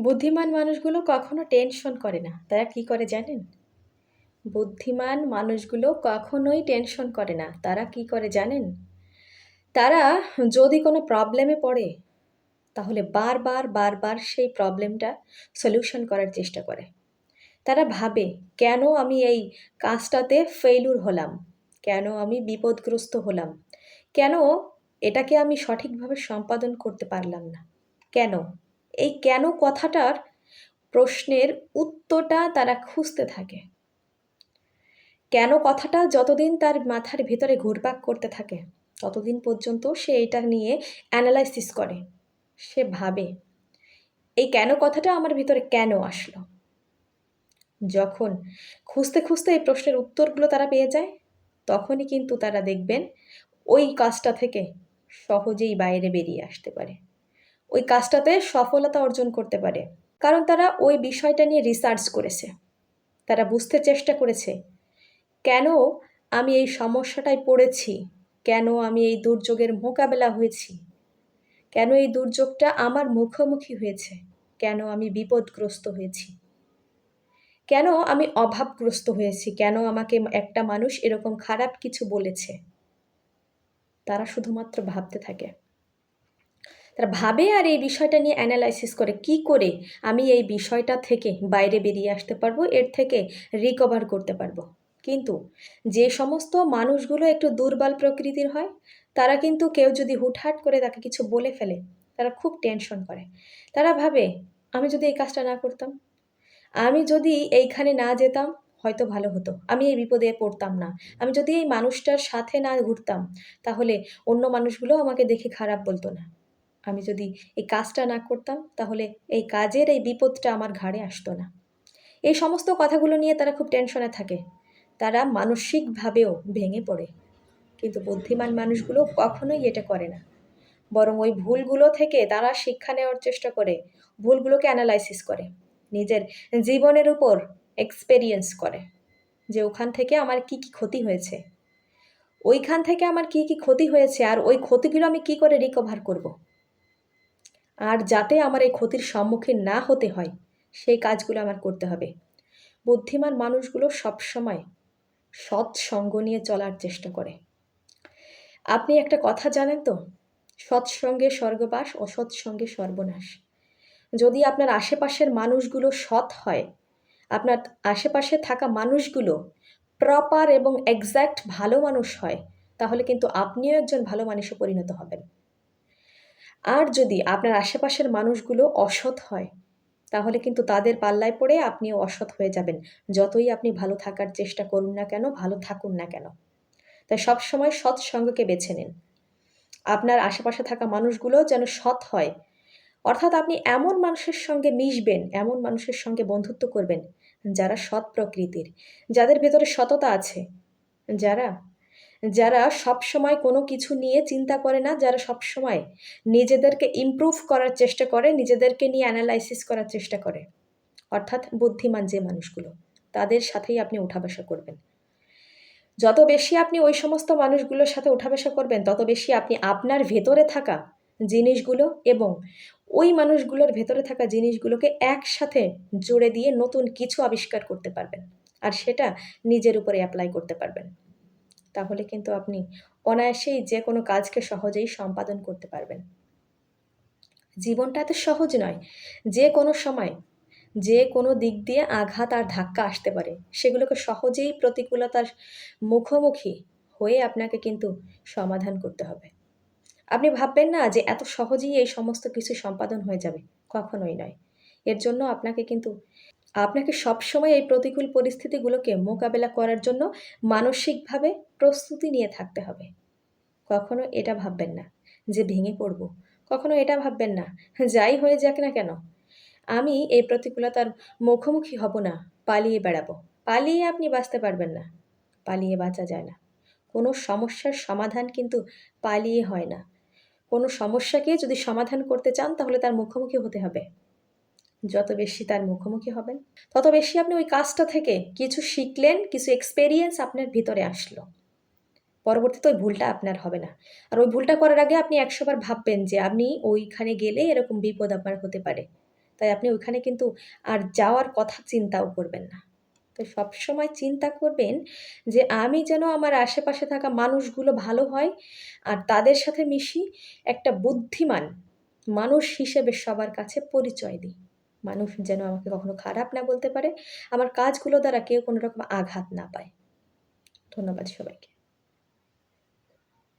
বুদ্ধিমান মানুষগুলো কখনো টেনশন করে না। তারা কি করে জানেন? বুদ্ধিমান মানুষগুলো কখনোই টেনশন করে না। তারা কি করে জানেন? তারা যদি কোনো প্রবলেমে পড়ে, তাহলে বারবার বারবার সেই প্রবলেমটা সলিউশন করার চেষ্টা করে। তারা ভাবে, কেন আমি এই কাজটাতে ফেলুর হলাম? কেন আমি বিপদগ্রস্ত হলাম? কেন এটাকে আমি সঠিকভাবে সম্পাদন করতে পারলাম না? কেন? এই কেন কথাটার প্রশ্নের উত্তরটা তারা খুঁজতে থাকে। কেন কথাটা যতদিন তার মাথার ভেতরে ঘুরপাক করতে থাকে, ততদিন পর্যন্ত সে এটা নিয়ে অ্যানালাইসিস করে, সে ভাবে, এই কেন কথাটা আমার ভিতরে কেন আসলো? যখন খুঁজতে খুঁজতে এই প্রশ্নের উত্তরগুলো তারা পেয়ে যায়, তখনই কিন্তু তারা দেখবেন ওই কাজটা থেকে সহজেই বাইরে বেরিয়ে আসতে পারে। ওই কাজটাতে সফলতা অর্জন করতে পারে। কারণ তারা ওই বিষয়টা নিয়ে রিসার্চ করেছে। তারা বুঝতে চেষ্টা করেছে, কেন আমি এই সমস্যাটায় পড়েছি? কেন আমি এই দুর্যোগের মোকাবেলা হয়েছি? কেন এই দুর্যোগটা আমার মুখোমুখি হয়েছে? কেন আমি বিপদগ্রস্ত হয়েছি? কেন আমি অভাবগ্রস্ত হয়েছি? কেন আমাকে একটা মানুষ এরকম খারাপ কিছু বলেছে? তারা শুধুমাত্র ভাবতে থাকে। তারা ভাবে, আর, এই বিষয়টা নিয়ে অ্যানালাইসিস করে, কি করে আমি এই বিষয়টা থেকে বাইরে বেরিয়ে আসতে পারব? এর থেকে রিকভার করতে পারব। কিন্তু যে সমস্ত মানুষগুলো একটু দুর্বল প্রকৃতির হয়, তারা কিন্তু কেউ যদি হুটহাট করে তাকে কিছু বলে ফেলে, তারা খুব টেনশন করে। তারা ভাবে, আমি যদি এই কাজটা না করতাম, আমি যদি এইখানে না যেতাম, হয়তো ভালো হতো। আমি এই বিপদে পড়তাম না। আমি যদি এই মানুষটার সাথে না ঘুরতাম, তাহলে অন্য মানুষগুলো আমাকে দেখে খারাপ বলতো না। আমি যদি এই কাজটা না করতাম, তাহলে এই কাজের এই বিপদটা আমার ঘাড়ে আসতো না। এই সমস্ত কথাগুলো নিয়ে তারা খুব টেনশনে থাকে। তারা মানসিকভাবেও ভেঙে পড়ে। কিন্তু বুদ্ধিমান মানুষগুলো কখনোই এটা করে না। বরং ওই ভুলগুলো থেকে তারা শিক্ষা নেওয়ার চেষ্টা করে, ভুলগুলোকে অ্যানালাইসিস করে, নিজের জীবনের উপর এক্সপেরিয়েন্স করে যে ওখান থেকে আমার কি কি ক্ষতি হয়েছে। ওইখান থেকে আমার কি কি ক্ষতি হয়েছে আর ওই ক্ষতিগুলো আমি কি করে রিকভার করব। আর যাতে আমার এই ক্ষতির সম্মুখীন না হতে হয়, সেই কাজগুলো আমার করতে হবে। বুদ্ধিমান মানুষগুলো সবসময় সৎসঙ্গ নিয়ে চলার চেষ্টা করে। আপনি একটা কথা জানেন তো? সৎসঙ্গে স্বর্গবাস অসৎসঙ্গে সর্বনাশ। যদি আপনার আশেপাশের মানুষগুলো সৎ হয়, আপনার আশেপাশে থাকা মানুষগুলো প্রপার এবং এক্স্যাক্ট ভালো মানুষ হয়, তাহলে কিন্তু আপনিও একজন ভালো মানুষে পরিণত হবেন। আর যদি আপনার আশেপাশের মানুষগুলো অসৎ হয়, তাহলে কিন্তু তাদের পাল্লায় পড়ে আপনিও অসৎ হয়ে যাবেন। যতই আপনি ভালো থাকার চেষ্টা করুন না কেন, ভালো থাকুন না কেন। তাই সবসময় সৎসঙ্গকে বেছে নিন। আপনার আশেপাশে থাকা মানুষগুলো যেন সৎ হয়। অর্থাৎ আপনি এমন মানুষের সঙ্গে মিশবেন, এমন মানুষের সঙ্গে বন্ধুত্ব করবেন, যারা সৎ প্রকৃতির, যাদের ভেতরে সততা আছে, যারা যারা সব সময় কোনো কিছু নিয়ে চিন্তা করে না, যারা সব সময় নিজেদেরকে ইমপ্রুভ করার চেষ্টা করে, নিজেদেরকে নিয়ে অ্যানালাইসিস করার চেষ্টা করে। অর্থাৎ বুদ্ধিমান যে মানুষগুলো, তাদের সাথেই আপনি উঠা বসা করবেন। যত বেশি আপনি ওই সমস্ত মানুষগুলোর সাথে উঠা বসা করবেন, তত বেশি আপনি আপনার ভেতরে থাকা জিনিসগুলো এবং ওই মানুষগুলোর ভেতরে থাকা জিনিসগুলোকে একসাথে জুড়ে দিয়ে নতুন কিছু আবিষ্কার করতে পারবেন। আর সেটা নিজের উপরে অ্যাপ্লাই করতে পারবেন। তাহলে কিন্তু আপনি অনায়াসেই যে কোনো কাজকে সহজেই সম্পাদন করতে পারবেন। জীবনটা এত সহজ নয় যে কোনো সময় যে কোনো দিক দিয়ে আঘাত আর ধাক্কা আসতে পারে, সেগুলোকে সহজেই প্রতিকূলতার মুখোমুখি হয়ে আপনাকে কিন্তু সমাধান করতে হবে। আপনি ভাববেন না যে এত সহজেই এই সমস্ত কিছু সম্পাদন হয়ে যাবে, কখনোই নয়। এর জন্য আপনাকে কিন্তু আপনাকে সবসময় এই প্রতিকূল পরিস্থিতিগুলোকে মোকাবেলা করার জন্য মানসিকভাবে প্রস্তুতি নিয়ে থাকতে হবে। কখনো এটা ভাববেন না যে ভেঙে পড়ব। কখনো এটা ভাববেন না, যাই হয়ে যাক না কেন। আমি এই প্রতিকূলতার মুখোমুখি হব না, পালিয়ে বেড়াবো। পালিয়ে আপনি বাঁচতে পারবেন না। পালিয়ে বাঁচা যায় না। কোনো সমস্যার সমাধান কিন্তু পালিয়ে হয় না। কোনো সমস্যাকে যদি সমাধান করতে চান তাহলে তার মুখোমুখি হতে হবে। যত বেশি তার মুখোমুখি হবেন, তত বেশি আপনি ওই কাজটা থেকে কিছু শিখলেন, কিছু এক্সপেরিয়েন্স আপনার ভিতরে আসলো। পরবর্তীতে ওই ভুলটা আপনার হবে না। আর ওই ভুলটা করার আগে আপনি একশোবার ভাববেন যে আপনি ওইখানে গেলে এরকম বিপদ আপনার হতে পারে। তাই আপনি ওইখানে কিন্তু আর যাওয়ার কথা চিন্তাও করবেন না। তো সবসময় চিন্তা করবেন যে আমি যেন আমার আশেপাশে থাকা মানুষগুলো ভালো হয় আর তাদের সাথে মিশি একটা বুদ্ধিমান মানুষ হিসেবে সবার কাছে পরিচয় দিই। মানুষ যেন আমাকে কখনো খারাপ না বলতে পারে। আমার কাজগুলো দ্বারা কেউ কোনো রকম আঘাত না পায়। ধন্যবাদ সবাইকে।